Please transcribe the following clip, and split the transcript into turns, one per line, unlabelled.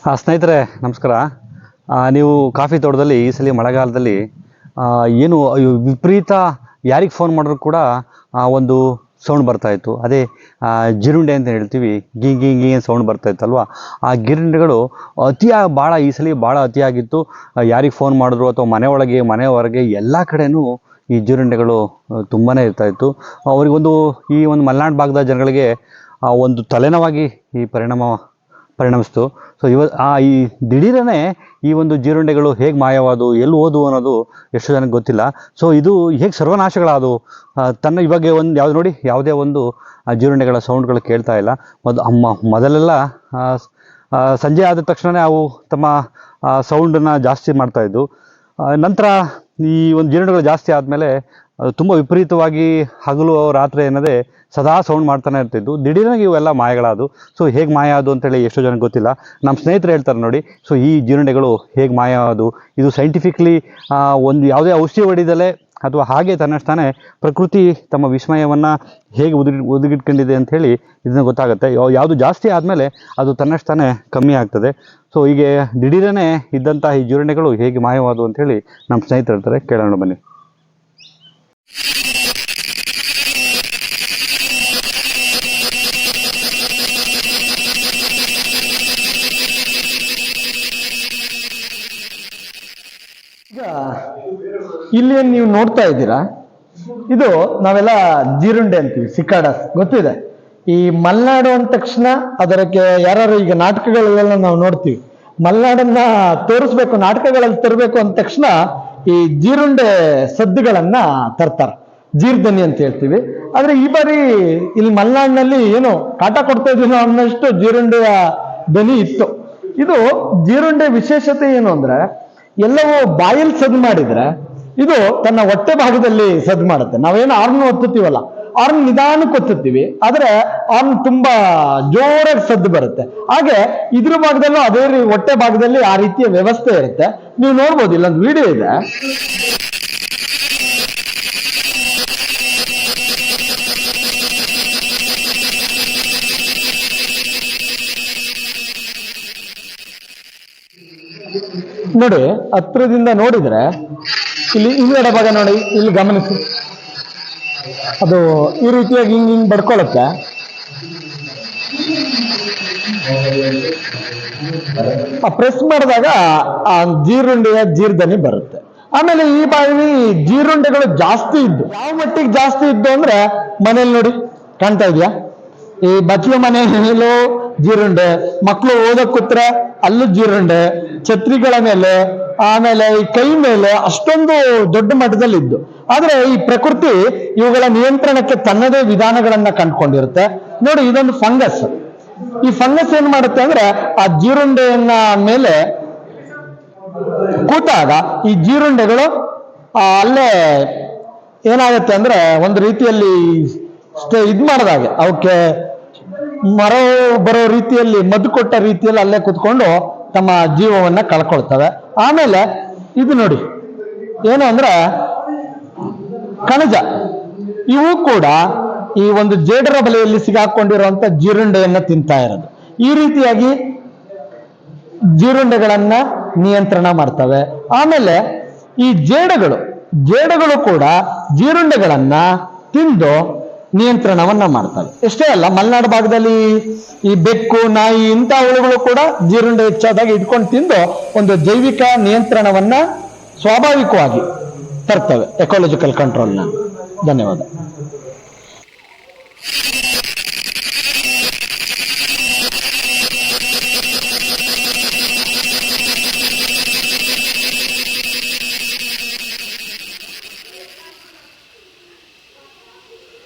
ಆ, ಸ್ನೇಹಿತರೆ ನಮಸ್ಕಾರ. ನೀವು ಕಾಫಿ ತೋಟದಲ್ಲಿ ಈ ಸಲ ಮಳೆಗಾಲದಲ್ಲಿ ಏನು ವಿಪರೀತ ಯಾರಿಗೆ ಫೋನ್ ಮಾಡಿದ್ರು ಕೂಡ ಒಂದು ಸೌಂಡ್ ಬರ್ತಾಯಿತ್ತು ಅದೇ ಜಿರುಂಡೆ ಅಂತ ಹೇಳ್ತೀವಿ. ಗಿ ಗಿ ಗಿ ಸೌಂಡ್ ಬರ್ತಾ ಇತ್ತಲ್ವಾ? ಆ ಗಿರುಂಡೆಗಳು ಅತಿಯಾಗಿ ಭಾಳ ಈ ಸಲ ಭಾಳ ಅತಿಯಾಗಿತ್ತು ಯಾರಿಗೆ ಫೋನ್ ಮಾಡಿದ್ರು ಅಥವಾ ಮನೆ ಒಳಗೆ ಮನೆ ಹೊರಗೆ ಎಲ್ಲ ಕಡೆನೂ ಈ ಜಿರುಂಡೆಗಳು ತುಂಬಾ ಇರ್ತಾ ಇತ್ತು. ಅವರಿಗೊಂದು ಈ ಒಂದು ಮಲೆನಾಡು ಭಾಗದ ಜನಗಳಿಗೆ ಒಂದು ತಲೆನೋವಾಗಿ ಈ ಪರಿಣಾಮ ಪರಿಣಮಿಸ್ತು. ಸೊ ಇವ, ಆ ಈ ದಿಢೀರನೇ ಈ ಒಂದು ಜೀರುಂಡೆಗಳು ಹೇಗೆ ಮಾಯವಾದವು, ಎಲ್ಲಿ ಓದು ಅನ್ನೋದು ಎಷ್ಟು ಜನಕ್ಕೆ ಗೊತ್ತಿಲ್ಲ. ಸೊ ಇದು ಹೇಗೆ ಸರ್ವನಾಶಗಳಾದವು? ತನ್ನ ಇವಾಗ ಒಂದು, ಯಾವುದು ನೋಡಿ, ಯಾವುದೇ ಒಂದು ಜೀರುಂಡೆಗಳ ಸೌಂಡ್ಗಳು ಕೇಳ್ತಾ ಇಲ್ಲ. ಮೊದ್, ಅಮ್ಮ, ಮೊದಲೆಲ್ಲ ಸಂಜೆ ಆದ ತಕ್ಷಣವೇ ಅವು ತಮ್ಮ ಸೌಂಡನ್ನು ಜಾಸ್ತಿ ಮಾಡ್ತಾ ಇದ್ವು. ನಂತರ ಈ ಒಂದು ಜೀರುಂಡೆಗಳು ಜಾಸ್ತಿ ಆದಮೇಲೆ ತುಂಬ ವಿಪರೀತವಾಗಿ ಹಗಲು ರಾತ್ರಿ ಏನದೇ ಸದಾ ಸೌಂಡ್ ಮಾಡ್ತಾನೆ ಇರ್ತಿದ್ದು. ದಿಢೀರಾಗಿ ಇವೆಲ್ಲ ಮಾಯಗಳಾದವು ಸೊ ಹೇಗೆ ಮಾಯ ಅದು ಅಂತೇಳಿ ಎಷ್ಟೋ ಜನಕ್ಕೆ ಗೊತ್ತಿಲ್ಲ. ನಮ್ಮ ಸ್ನೇಹಿತರು ಹೇಳ್ತಾರೆ ನೋಡಿ ಸೊ ಈ ಜೀರ್ಣೆಗಳು ಹೇಗೆ ಮಾಯ ಅದು ಇದು ಸೈಂಟಿಫಿಕ್ಲಿ ಒಂದು ಯಾವುದೇ ಔಷಧಿ ಹೊಡಿದಲೆ ಅಥವಾ ಹಾಗೆ ತನ್ನಷ್ಟಾನೆ ಪ್ರಕೃತಿ ತಮ್ಮ ವಿಸ್ಮಯವನ್ನು ಹೇಗೆ ಉದುರಿ, ಉದುಗಿಟ್ಕೊಂಡಿದೆ ಅಂಥೇಳಿ ಇದನ್ನು ಗೊತ್ತಾಗುತ್ತೆ. ಯಾವುದು ಜಾಸ್ತಿ ಆದಮೇಲೆ ಅದು ತನ್ನಷ್ಟಾನೆ ಕಮ್ಮಿ ಆಗ್ತದೆ. ಸೊ ಹೀಗೆ ದಿಢೀರನೇ ಇದ್ದಂಥ ಈ ಜೀರುಂಡೆಗಳು ಹೇಗೆ ಮಾಯವಾದವು ಅಂಥೇಳಿ ನಮ್ಮ ಸ್ನೇಹಿತರು ಹೇಳ್ತಾರೆ. ಕೇಳೋಣ ಬನ್ನಿ.
ಇಲ್ಲಿ ಏನ್ ನೀವು ನೋಡ್ತಾ ಇದ್ದೀರಾ? ಇದು ನಾವೆಲ್ಲ ಜೀರುಂಡೆ ಅಂತೀವಿ ಸಿಕ್ಕಾಡಸ್ ಗೊತ್ತಿದೆ? ಈ ಮಲ್ನಾಡು ಅಂದ ತಕ್ಷಣ ಅದಕ್ಕೆ ಯಾರು ಈಗ ನಾಟಕಗಳಲ್ಲೆಲ್ಲ ನಾವು ನೋಡ್ತೀವಿ. ಮಲ್ನಾಡನ್ನ ತೋರಿಸ್ಬೇಕು, ನಾಟಕಗಳಲ್ಲಿ ತರಬೇಕು ಅಂದ ತಕ್ಷಣ ಈ ಜೀರುಂಡೆ ಸದ್ದುಗಳನ್ನ ತರ್ತಾರೆ. ಜೀರ್ಧನಿ ಅಂತ ಹೇಳ್ತೀವಿ. ಆದ್ರೆ ಈ ಬಾರಿ ಇಲ್ಲಿ ಮಲ್ನಾಡಿನಲ್ಲಿ ಏನು ಕಾಟ ಕೊಡ್ತಾ ಇದೀನೋ ಅನ್ನೋಷ್ಟು ಜೀರುಂಡೆಯ ಧ್ವನಿ ಇತ್ತು. ಇದು ಜೀರುಂಡೆ ವಿಶೇಷತೆ ಏನು ಅಂದ್ರೆ, ಎಲ್ಲವೂ ಬಾಯಲ್ಲಿ ಸದ್ ಮಾಡಿದ್ರೆ ಇದು ತನ್ನ ಹೊಟ್ಟೆ ಭಾಗದಲ್ಲಿ ಸದ್ ಮಾಡುತ್ತೆ. ನಾವೇನು ಆರ್ನೂ ಒತ್ತುತ್ತೀವಲ್ಲ ಆರ್ನ್ ನಿಧಾನಕ್ಕೆ ಒತ್ತುತ್ತೀವಿ ಆದ್ರೆ ಆರ್ನ್ ತುಂಬಾ ಜೋರಾಗಿ ಸದ್ದು ಬರುತ್ತೆ. ಹಾಗೆ ಇದ್ರ ಭಾಗದಲ್ಲೂ ಅದೇ ಹೊಟ್ಟೆ ಭಾಗದಲ್ಲಿ ಆ ರೀತಿಯ ವ್ಯವಸ್ಥೆ ಇರುತ್ತೆ. ನೀವು ನೋಡ್ಬೋದು, ಇಲ್ಲೊಂದು ವಿಡಿಯೋ ಇದೆ. ನೋಡಿ, ಹತ್ರದಿಂದ ನೋಡಿದ್ರೆ, ಇಲ್ಲಿ ಹಿಂದ್ಗಡೆ ಭಾಗ ನೋಡಿ, ಇಲ್ಲಿ ಗಮನಿಸಿ. ಅದು ಈ ರೀತಿಯಾಗಿ ಹಿಂಗೆ ಹಿಂಗೆ ಬಡ್ಕೊಳತ್ತೆ. ಪ್ರೆಸ್ ಮಾಡಿದಾಗ ಆ ಜೀರುಂಡೆಯ ಜೀರ್ಧನಿ ಬರುತ್ತೆ. ಆಮೇಲೆ ಈ ಬಾಯಿ ಜೀರುಂಡೆಗಳು ಜಾಸ್ತಿ ಇದ್ದು, ಯಾವ ಮಟ್ಟಿಗೆ ಜಾಸ್ತಿ ಇದ್ದು ಅಂದ್ರೆ ಮನೇಲಿ ನೋಡಿ, ಕಾಣ್ತಾ ಇದೆಯಾ? ಈ ಬಚ್ಚಲು ಮನೆ, ಮೇಲೂ ಜೀರುಂಡೆ ಮಕ್ಕಳು ಓದಕ್ ಕೂತ್ರೆ ಅಲ್ಲೂ ಜೀರುಂಡೆ ಛತ್ರಿಗಳ ಮೇಲೆ, ಆಮೇಲೆ ಈ ಕೈ ಮೇಲೆ ಅಷ್ಟೊಂದು ದೊಡ್ಡ ಮಟ್ಟದಲ್ಲಿ ಇದ್ದು ಆದ್ರೆ ಈ ಪ್ರಕೃತಿ ಇವುಗಳ ನಿಯಂತ್ರಣಕ್ಕೆ ತನ್ನದೇ ವಿಧಾನಗಳನ್ನ ಕಂಡುಕೊಂಡಿರುತ್ತೆ. ನೋಡಿ, ಇದೊಂದು ಫಂಗಸ್ ಈ ಫಂಗಸ್ ಏನ್ ಮಾಡುತ್ತೆ ಅಂದ್ರೆ, ಆ ಜೀರುಂಡೆಯನ್ನ ಮೇಲೆ ಕೂತಾಗ ಈ ಜೀರುಂಡೆಗಳು ಅಲ್ಲೇ ಏನಾಗುತ್ತೆ ಅಂದ್ರೆ, ಒಂದು ರೀತಿಯಲ್ಲಿ ಇದ್ ಮಾಡಿದಾಗೆ. ಅವಕ್ಕೆ ಮರ ಬರೋ ರೀತಿಯಲ್ಲಿ, ಮದ್ದು ಕೊಟ್ಟ ರೀತಿಯಲ್ಲಿ ಅಲ್ಲೇ ಕುತ್ಕೊಂಡು ತಮ್ಮ ಜೀವವನ್ನ ಕಳ್ಕೊಳ್ತವೆ. ಆಮೇಲೆ ಇದು ನೋಡಿ, ಏನು ಅಂದ್ರೆ ಕಣಜ ಇವು ಕೂಡ ಈ ಒಂದು ಜೇಡರ ಬಲೆಯಲ್ಲಿ ಸಿಗಾಕೊಂಡಿರುವಂತ ಜೀರುಂಡೆಯನ್ನ ತಿಂತಾ ಇರೋದು. ಈ ರೀತಿಯಾಗಿ ಜೀರುಂಡೆಗಳನ್ನ ನಿಯಂತ್ರಣ ಮಾಡ್ತವೆ. ಆಮೇಲೆ ಈ ಜೇಡಗಳು ಜೇಡಗಳು ಕೂಡ ಜೀರುಂಡೆಗಳನ್ನ ತಿಂದು ನಿಯಂತ್ರಣವನ್ನ ಮಾಡ್ತವೆ ಎಷ್ಟೇ ಅಲ್ಲ, ಮಲೆನಾಡು ಭಾಗದಲ್ಲಿ ಈ ಬೆಕ್ಕು, ನಾಯಿ ಇಂಥ ಹುಳುಗಳು ಕೂಡ ಜೀರುಂಡೆ ಹೆಚ್ಚಾದಾಗ ಇಟ್ಕೊಂಡು ತಿಂದು ಒಂದು ಜೈವಿಕ ನಿಯಂತ್ರಣವನ್ನ ಸ್ವಾಭಾವಿಕವಾಗಿ ತರ್ತವೆ ಎಕಾಲಜಿಕಲ್ ಕಂಟ್ರೋಲ್ನ ಧನ್ಯವಾದ.